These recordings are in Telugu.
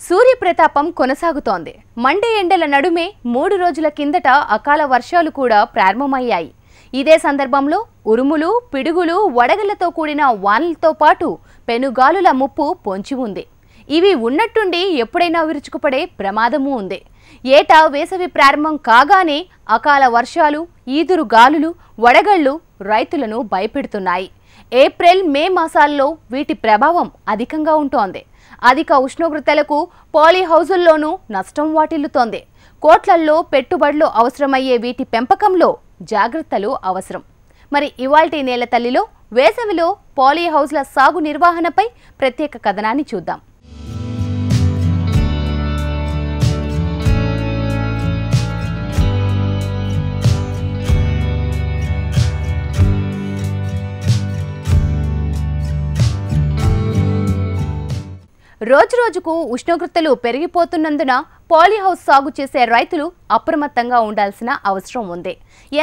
సూర్యప్రతాపం కొనసాగుతోంది. మండే ఎండల నడుమే మూడు రోజుల కిందట అకాల వర్షాలు కూడా ప్రారంభమయ్యాయి. ఇదే సందర్భంలో ఉరుములు పిడుగులు వడగళ్ళతో కూడిన వానలతో పాటు పెనుగాలుల ముప్పు పొంచి ఉంది. ఇవి ఉన్నట్టుండి ఎప్పుడైనా విరుచుకుపడే ప్రమాదమూ ఉంది. ఏటా వేసవి ప్రారంభం కాగానే అకాల వర్షాలు ఈదురు గాలులు వడగళ్ళు రైతులను భయపెడుతున్నాయి. ఏప్రిల్ మే మాసాల్లో వీటి ప్రభావం అధికంగా ఉంటోంది. అధిక ఉష్ణోగ్రతలకు పాలీహౌజుల్లోనూ నష్టం వాటిల్లుతోంది. కోట్లల్లో పెట్టుబడులు అవసరమయ్యే వీటి పెంపకంలో జాగ్రత్తలు అవసరం. మరి ఇవాల్టి నేల తల్లిలో వేసవిలో పాలీహౌజ్ల సాగు నిర్వహణపై ప్రత్యేక కథనాన్ని చూద్దాం. రోజురోజుకు ఉష్ణోగ్రతలు పెరిగిపోతున్నందున పాలీహౌస్ సాగు చేసే రైతులు అప్రమత్తంగా ఉండాల్సిన అవసరం ఉంది.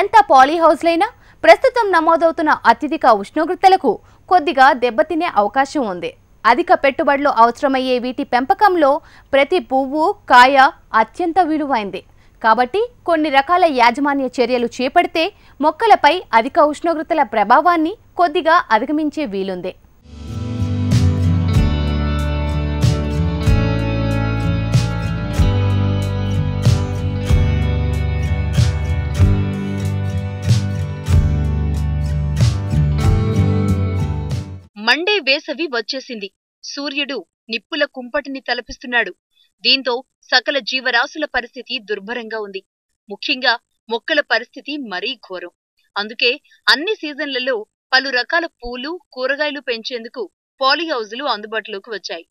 ఎంత పాలీహౌస్లైనా ప్రస్తుతం నమోదవుతున్న అత్యధిక ఉష్ణోగ్రతలకు కొద్దిగా దెబ్బతినే అవకాశం ఉంది. అధిక పెట్టుబడులు అవసరమయ్యే వీటి పెంపకంలో ప్రతి పువ్వు కాయ అత్యంత విలువైంది. కాబట్టి కొన్ని రకాల యాజమాన్య చర్యలు చేపడితే మొక్కలపై అధిక ఉష్ణోగ్రతల ప్రభావాన్ని కొద్దిగా అధిగమించే వీలుంది. మండే వేసవి వచ్చేసింది. సూర్యుడు నిప్పుల కుంపటిని తలపిస్తున్నాడు. దీంతో సకల జీవరాశుల పరిస్థితి దుర్భరంగా ఉంది. ముఖ్యంగా మొక్కల పరిస్థితి మరీ ఘోరం. అందుకే అన్ని సీజన్లలో పలు రకాల పూలు కూరగాయలు పెంచేందుకు పాలిహౌజులు అందుబాటులోకి వచ్చాయి.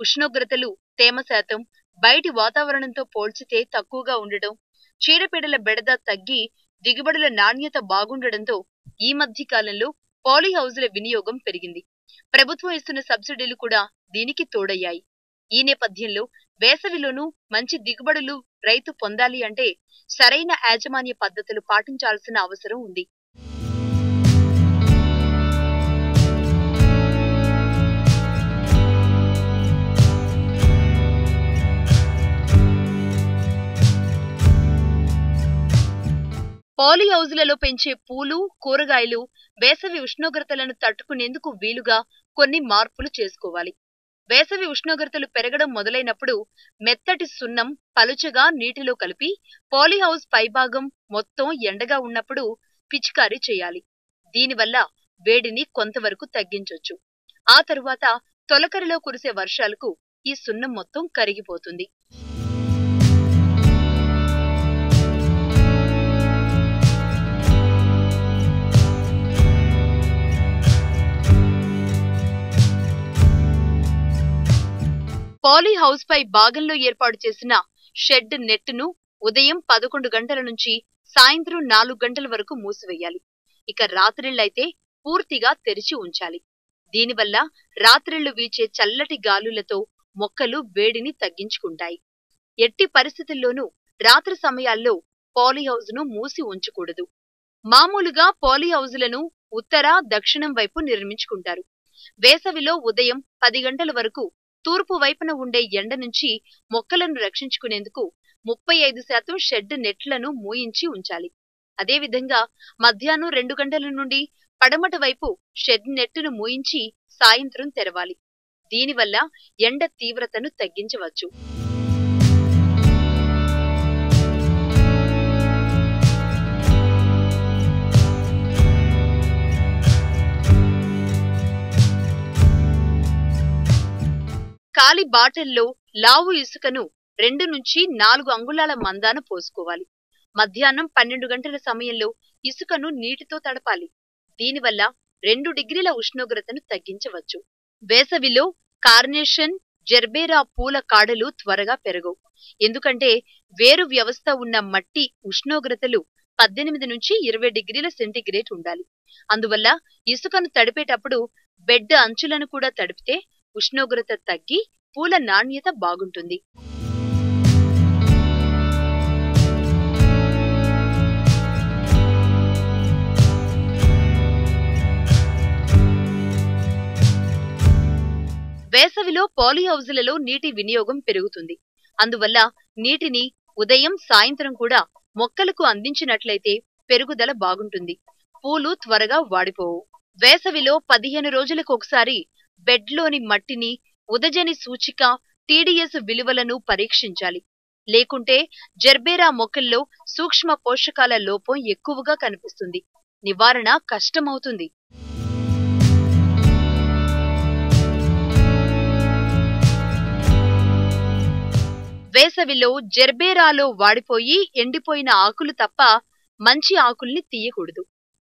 ఉష్ణోగ్రతలు తేమ శాతం బయటి వాతావరణంతో పోల్చితే తక్కువగా ఉండటం చీడపీడల బెడద తగ్గి దిగుబడుల నాణ్యత బాగుండడంతో ఈ మధ్య కాలంలో పాలిహౌజుల వినియోగం పెరిగింది. ప్రభుత్వం ఇస్తున్న సబ్సిడీలు కూడా దీనికి తోడయ్యాయి. ఈ నేపథ్యంలో వేసవిలోనూ మంచి దిగుబడులు రైతు పొందాలి అంటే సరైన యాజమాన్య పద్ధతులు పాటించాల్సిన అవసరం ఉంది. పాలీ హౌజులలో పెంచే పూలు కూరగాయలు వేసవి ఉష్ణోగ్రతలను తట్టుకునేందుకు వీలుగా కొన్ని మార్పులు చేసుకోవాలి. వేసవి ఉష్ణోగ్రతలు పెరగడం మొదలైనప్పుడు మెత్తటి సున్నం పలుచగా నీటిలో కలిపి పాలీహౌస్ పైభాగం మొత్తం ఎండగా ఉన్నప్పుడు పిచికారీ చేయాలి. దీనివల్ల వేడిని కొంతవరకు తగ్గించొచ్చు. ఆ తరువాత తొలకరిలో కురిసే వర్షాలకు ఈ సున్నం మొత్తం కరిగిపోతుంది. పాలీ హౌస్ పై భాగంలో ఏర్పాటు చేసిన షెడ్ నెట్ను ఉదయం పదకొండు గంటల నుంచి సాయంత్రం నాలుగు గంటల వరకు మూసివేయాలి. ఇక రాత్రిళ్ళైతే పూర్తిగా తెరిచి ఉంచాలి. దీనివల్ల రాత్రిళ్ళు వీచే చల్లటి గాలులతో మొక్కలు వేడిని తగ్గించుకుంటాయి. ఎట్టి పరిస్థితుల్లోనూ రాత్రి సమయాల్లో పాలీహౌజ్ను మూసి ఉంచకూడదు. మామూలుగా పాలీహౌజులను ఉత్తర దక్షిణం వైపు నిర్మించుకుంటారు. వేసవిలో ఉదయం పది గంటల వరకు తూర్పు వైపున ఉండే ఎండ నుంచి మొక్కలను రక్షించుకునేందుకు ముప్పై ఐదు శాతం షెడ్ నెట్లను మూయించి ఉంచాలి. అదేవిధంగా మధ్యాహ్నం రెండు గంటల నుండి పడమట వైపు షెడ్ నెట్టును మూయించి సాయంత్రం తెరవాలి. దీనివల్ల ఎండ తీవ్రతను తగ్గించవచ్చు. ఖాళీ బాటిల్లో లావు ఇసుకను రెండు నుంచి నాలుగు అంగుళాల మందాన పోసుకోవాలి. మధ్యాహ్నం పన్నెండు గంటల సమయంలో ఇసుకను నీటితో తడపాలి. దీనివల్ల రెండు డిగ్రీల ఉష్ణోగ్రతను తగ్గించవచ్చు. వేసవిలో కార్నేషన్ జెర్బేరా పూల కాడలు త్వరగా పెరగవు. ఎందుకంటే వేరు వ్యవస్థ ఉన్న మట్టి ఉష్ణోగ్రతలు పద్దెనిమిది నుంచి ఇరవై డిగ్రీల సెంటీగ్రేడ్ ఉండాలి. అందువల్ల ఇసుకను తడిపేటప్పుడు బెడ్ అంచులను కూడా తడిపితే ఉష్ణోగ్రత తగ్గి పూల నాణ్యత బాగుంటుంది. వేసవిలో పాలిహౌజులలో నీటి వినియోగం పెరుగుతుంది. అందువల్ల నీటిని ఉదయం సాయంత్రం కూడా మొక్కలకు అందించినట్లయితే పెరుగుదల బాగుంటుంది. పూలు త్వరగా వాడిపోవు. వేసవిలో పదిహేను రోజులకు ఒకసారి బెడ్లోని మట్టిని ఉదజని సూచిక టీడీఎస్ విలువలను పరీక్షించాలి. లేకుంటే జెర్బేరా మొక్కల్లో సూక్ష్మ పోషకాల లోపం ఎక్కువగా కనిపిస్తుంది. నివారణ కష్టమవుతుంది. వేసవిలో జెర్బేరాలో వాడిపోయి ఎండిపోయిన ఆకులు తప్ప మంచి ఆకుల్ని తీయకూడదు.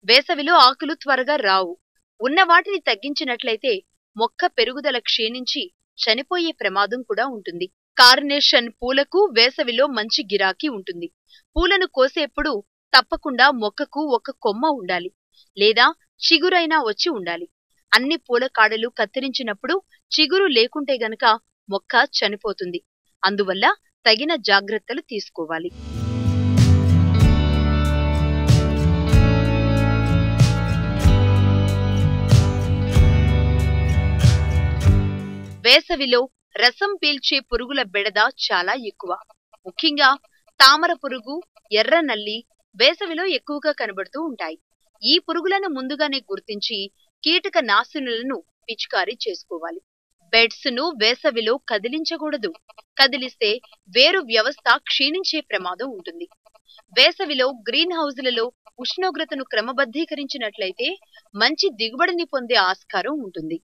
వేసవిలో ఆకులు త్వరగా రావు. ఉన్న వాటిని తగ్గించినట్లయితే మొక్క పెరుగుదల క్షీణించి చనిపోయే ప్రమాదం కూడా ఉంటుంది. కార్నేషన్ పూలకు వేసవిలో మంచి గిరాకీ ఉంటుంది. పూలను కోసేప్పుడు తప్పకుండా మొక్కకు ఒక కొమ్మ ఉండాలి. లేదా చిగురైనా వచ్చి ఉండాలి. అన్ని పూల కాడలు కత్తిరించినప్పుడు చిగురు లేకుంటే గనక మొక్క చనిపోతుంది. అందువల్ల తగిన జాగ్రత్తలు తీసుకోవాలి. వేసవిలో రసం పీల్చే పురుగుల బెడద చాలా ఎక్కువ. ముఖ్యంగా తామర పురుగు ఎర్ర నల్లి వేసవిలో ఎక్కువగా కనబడుతూ ఉంటాయి. ఈ పురుగులను ముందుగానే గుర్తించి కీటక నాశనులను పిచికారీ చేసుకోవాలి. బెడ్స్ను వేసవిలో కదిలించకూడదు. కదిలిస్తే వేరు వ్యవస్థ క్షీణించే ప్రమాదం ఉంటుంది. వేసవిలో గ్రీన్ హౌజ్లలో ఉష్ణోగ్రతను క్రమబద్ధీకరించినట్లయితే మంచి దిగుబడిని పొందే ఆస్కారం ఉంటుంది.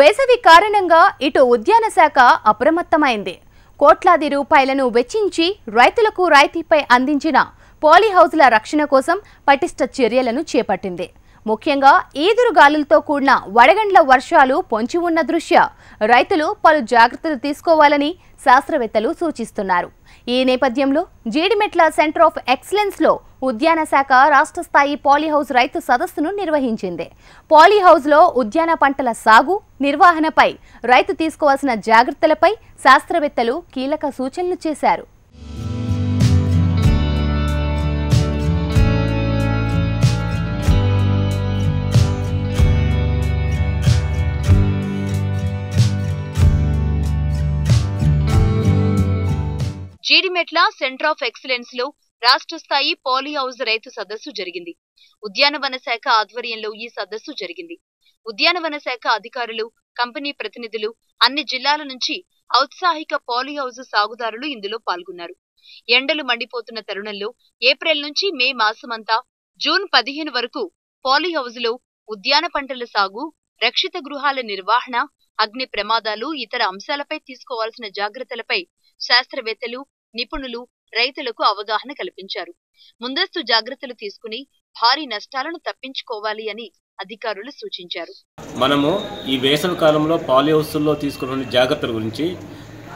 వేసవి కారణంగా ఇటు ఉద్యాన శాఖ అప్రమత్తమైంది. కోట్లాది రూపాయలను వెచ్చించి రైతులకు రాయితీపై అందించిన పాలీహౌజ్ల రక్షణ కోసం పటిష్ట చర్యలను చేపట్టింది. ముఖ్యంగా ఈదురు గాలులతో కూడిన వడగండ్ల వర్షాలు పొంచి ఉన్న దృష్ట్యా రైతులు పలు జాగ్రత్తలు తీసుకోవాలని శాస్త్రవేత్తలు సూచిస్తున్నారు. ఈ నేపథ్యంలో జీడిమెట్ల సెంటర్ ఆఫ్ ఎక్సలెన్స్లో ఉద్యాన శాఖ రాష్ట్ర స్థాయి పాలీహౌస్ రైతు సదస్సును నిర్వహించింది. పాలీహౌస్లో ఉద్యాన పంటల సాగు నిర్వహణపై రైతు తీసుకోవాల్సిన జాగ్రత్తలపై శాస్త్రవేత్తలు కీలక సూచనలు చేశారు. జీడిమెట్ల సెంటర్ ఆఫ్ ఎక్సలెన్స్లో రాష్ట్ర స్థాయి పాలీ హౌస్ రైతు సదస్సు జరిగింది. ఉద్యానవన శాఖ ఆధ్వర్యంలో ఈ సదస్సు జరిగింది. ఉద్యానవన శాఖ అధికారులు కంపెనీ ప్రతినిధులు అన్ని జిల్లాల నుంచి ఔత్సాహిక పాలీ హౌస్ సాగుదారులు ఇందులో పాల్గొన్నారు. ఎండలు మండిపోతున్న తరుణంలో ఏప్రిల్ నుంచి మే మాసమంతా జూన్ పదిహేను వరకు పాలీ హౌస్లో ఉద్యాన పంటల సాగు రక్షిత గృహాల నిర్వహణ అగ్ని ప్రమాదాలు ఇతర అంశాలపై తీసుకోవాల్సిన జాగ్రత్తలపై శాస్త్రవేత్తలు నిపుణులు రైతులకు అవగాహన కల్పించారు. ముందస్తు జాగ్రత్తలు తీసుకుని భారీ నష్టాలను తప్పించుకోవాలి అని అధికారులు సూచించారు. మనము ఈ వేసవి కాలంలో పాలి హౌస్లో తీసుకున్న జాగ్రత్తల గురించి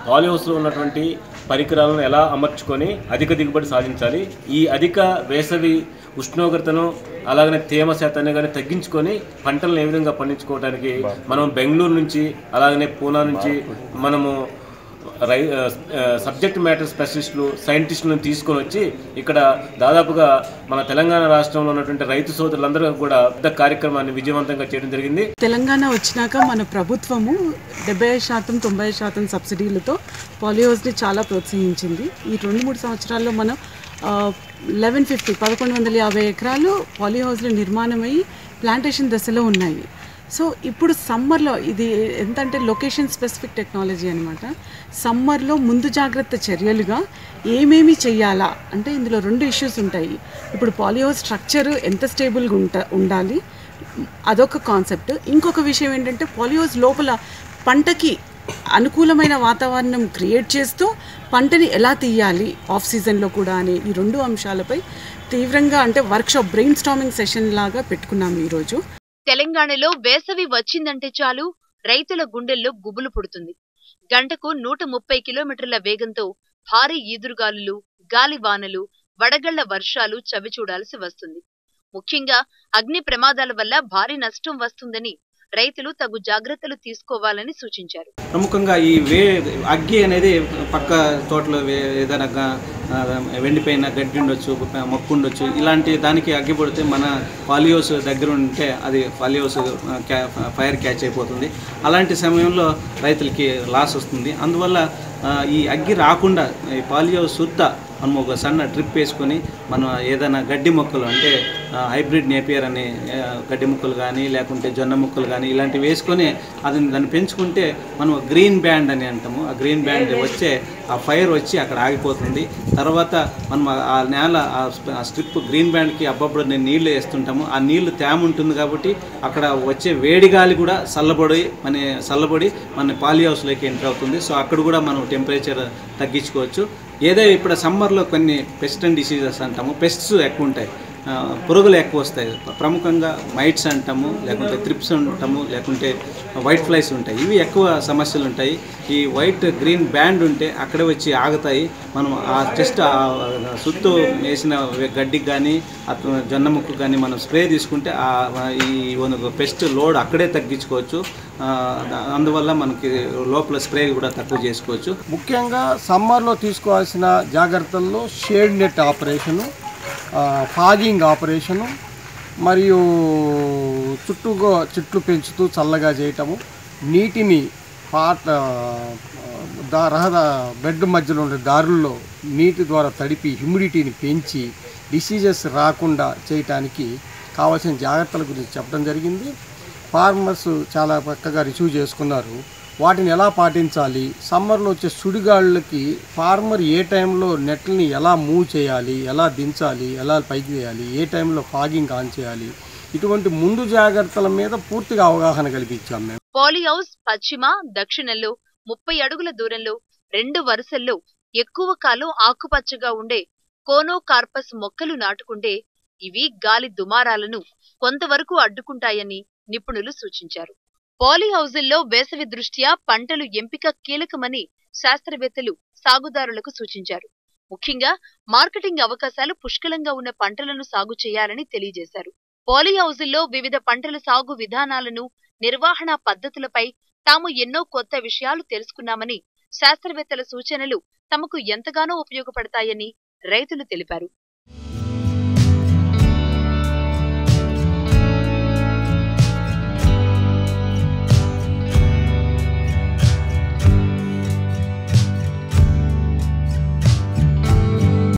పాలి హౌస్లో ఉన్నటువంటి పరికరాలను ఎలా అమర్చుకొని అధిక దిగుబడి సాధించాలి ఈ అధిక వేసవి ఉష్ణోగ్రతను అలాగనే తేమ శాతాన్ని కానీ తగ్గించుకొని పంటలను ఏ విధంగా పండించుకోవడానికి మనం బెంగళూరు నుంచి అలాగనే పూనా నుంచి మనము రై సబ్జెక్ట్ మ్యాటర్ స్పెషలిస్టులు సైంటిస్టులను తీసుకొని వచ్చి ఇక్కడ దాదాపుగా మన తెలంగాణ రాష్ట్రంలో ఉన్నటువంటి రైతు సోదరులందరూ కూడా పెద్ద కార్యక్రమాన్ని విజయవంతంగా చేయడం జరిగింది. తెలంగాణ వచ్చినాక మన ప్రభుత్వము డెబ్బై శాతం తొంభై శాతం సబ్సిడీలతో పోలియోస్ని చాలా ప్రోత్సహించింది. ఈ రెండు మూడు సంవత్సరాల్లో మనం లెవెన్ ఫిఫ్టీ పదకొండు వందల యాభై ఎకరాలు పాలిహౌస్లు నిర్మాణమై ప్లాంటేషన్ దశలో ఉన్నాయి. సో ఇప్పుడు సమ్మర్లో ఇది ఎంతంటే లొకేషన్ స్పెసిఫిక్ టెక్నాలజీ అనమాట సమ్మర్లో ముందు జాగ్రత్త చర్యలుగా ఏమేమి చేయాలా అంటే ఇందులో రెండు ఇష్యూస్ ఉంటాయి. ఇప్పుడు పాలిహౌస్ స్ట్రక్చర్ ఎంత స్టేబుల్గా ఉంట ఉండాలి? అదొక కాన్సెప్ట్. ఇంకొక విషయం ఏంటంటే పాలిహౌస్ లోపల పంటకి అనుకూలమైన వాతావరణం క్రియేట్ చేస్తూ పంటని ఎలా తీయాలి? ఆఫ్ సీజన్లో కూడా అనే ఈ రెండు అంశాలపై తీవ్రంగా అంటే వర్క్షాప్ బ్రెయిన్ స్టామింగ్ సెషన్ లాగా పెట్టుకున్నాము ఈరోజు. తెలంగాణలో వేసవి వచ్చిందంటే చాలు రైతుల గుండెల్లో గుబులు పుడుతుంది. గంటకు నూట ముప్పై కిలోమీటర్ల వేగంతో భారీ ఈదురుగాలులు గాలివానలు వడగళ్ళ వర్షాలు చవిచూడాల్సి వస్తుంది. ముఖ్యంగా అగ్ని ప్రమాదాల వల్ల భారీ నష్టం వస్తుందని రైతులు తగు జాగ్రత్తలు తీసుకోవాలని సూచించారు. ప్రముఖంగా ఈ వే అగ్గి అనేది పక్క తోటలో ఏదైనా వెండిపోయిన గడ్డి ఉండొచ్చు మొక్కు ఉండొచ్చు ఇలాంటి దానికి అగ్గిపడితే మన పాలియోస్ దగ్గర ఉంటే అది పాలియోస్ క్యా ఫైర్ క్యాచ్ అయిపోతుంది. అలాంటి సమయంలో రైతులకి లాస్ వస్తుంది. అందువల్ల ఈ అగ్గి రాకుండా ఈ పాలియో సుత్త మనం ఒక సన్న డ్రిప్ వేసుకొని మనం ఏదైనా గడ్డి మొక్కలు అంటే హైబ్రిడ్ నేపియర్ అనే గడ్డి మొక్కలు కానీ లేకుంటే జొన్న మొక్కలు కానీ ఇలాంటివి వేసుకొని అది దాన్ని పెంచుకుంటే మనం గ్రీన్ బ్యాండ్ అని అంటాము. ఆ గ్రీన్ బ్యాండ్ వచ్చే ఆ ఫైర్ వచ్చి అక్కడ ఆగిపోతుంది. తర్వాత మనం ఆ- నేల ఆ స్ట్రిప్ గ్రీన్ బ్యాండ్కి అబ్బప్పుడు నేను నీళ్ళు వేస్తుంటాము. ఆ నీళ్ళు తేమ ఉంటుంది కాబట్టి అక్కడ వచ్చే వేడి గాలి కూడా చల్లబడి మన చల్లబడి మన పాలి హౌస్లోకి ఎంటర్ అవుతుంది. సో అక్కడ కూడా మనం టెంపరేచర్ తగ్గించుకోవచ్చు. ఏదో ఇప్పుడు సమ్మర్లో కొన్ని పెస్ట్ అండ్ డిసీజెస్ అంటాము పెస్ట్స్ ఎక్కువ ఉంటాయి. పురుగులు ఎక్కువ వస్తాయి. ప్రముఖంగా మైట్స్ అంటాము లేకుంటే త్రిప్స్ అంటాము లేకుంటే వైట్ ఫ్లైస్ ఉంటాయి. ఇవి ఎక్కువ సమస్యలు ఉంటాయి. ఈ వైట్ గ్రీన్ బ్యాండ్ ఉంటే అక్కడే వచ్చి ఆగుతాయి. మనం ఆ జస్ట్ ఆ సుత్తు వేసిన గడ్డికి కానీ జొన్న ముక్కు కానీ మనం స్ప్రే తీసుకుంటే ఆ ఈ పెస్ట్ లోడ్ అక్కడే తగ్గించుకోవచ్చు. అందువల్ల మనకి లోపల స్ప్రే కూడా తక్కువ చేసుకోవచ్చు. ముఖ్యంగా సమ్మర్లో తీసుకోవాల్సిన జాగ్రత్తల్లో shade net operation fogging operation మరియు చుట్టూగా చెట్లు పెంచుతూ చల్లగా చేయటము నీటిని పాట దా రహద బెడ్ మధ్యలో ఉండే దారుల్లో నీటి ద్వారా తడిపి హ్యూమిడిటీని పెంచి డిసీజెస్ రాకుండా చేయటానికి కావాల్సిన జాగ్రత్తల గురించి చెప్పడం జరిగింది. ఫార్మర్స్ చాలా చక్కగా రిసీవ్ చేసుకున్నారు. వాటిని ఎలా పాటించాలి? సమ్మర్లో వచ్చే సుడిగాళ్ళకి ఫార్మర్ ఏ టైంలో నెట్లని ఎలా మూవ్ చేయాలి? ఎలా దించాలి? ఎలా పైకి వేయాలి? ఏ టైంలో ఫాగింగ్ ఆన్ చేయాలి? ఇటువంటి ముందు జాగ్రత్తల మీద పూర్తిగా అవగాహన కల్పించాం మేము. పాలిహౌస్ పశ్చిమ దక్షిణంలో ముప్పై అడుగుల దూరంలో రెండు వరుసల్లో ఎక్కువ కాలం ఆకుపచ్చగా ఉండే కోనోకార్పస్ మొక్కలు నాటుకుంటే ఇవి గాలి దుమారాలను కొంతవరకు అడ్డుకుంటాయని నిపుణులు సూచించారు. పాలీహౌజుల్లో వేసవి దృష్ట్యా పంటలు ఎంపిక కీలకమని శాస్త్రవేత్తలు సాగుదారులకు సూచించారు. ముఖ్యంగా మార్కెటింగ్ అవకాశాలు పుష్కలంగా ఉన్న పంటలను సాగు చేయాలని తెలియజేశారు. పాలీహౌజుల్లో వివిధ పంటల సాగు విధానాలను నిర్వహణ పద్ధతులపై తాము ఎన్నో కొత్త విషయాలు తెలుసుకున్నామని శాస్త్రవేత్తల సూచనలు తమకు ఎంతగానో ఉపయోగపడతాయని రైతులు తెలిపారు.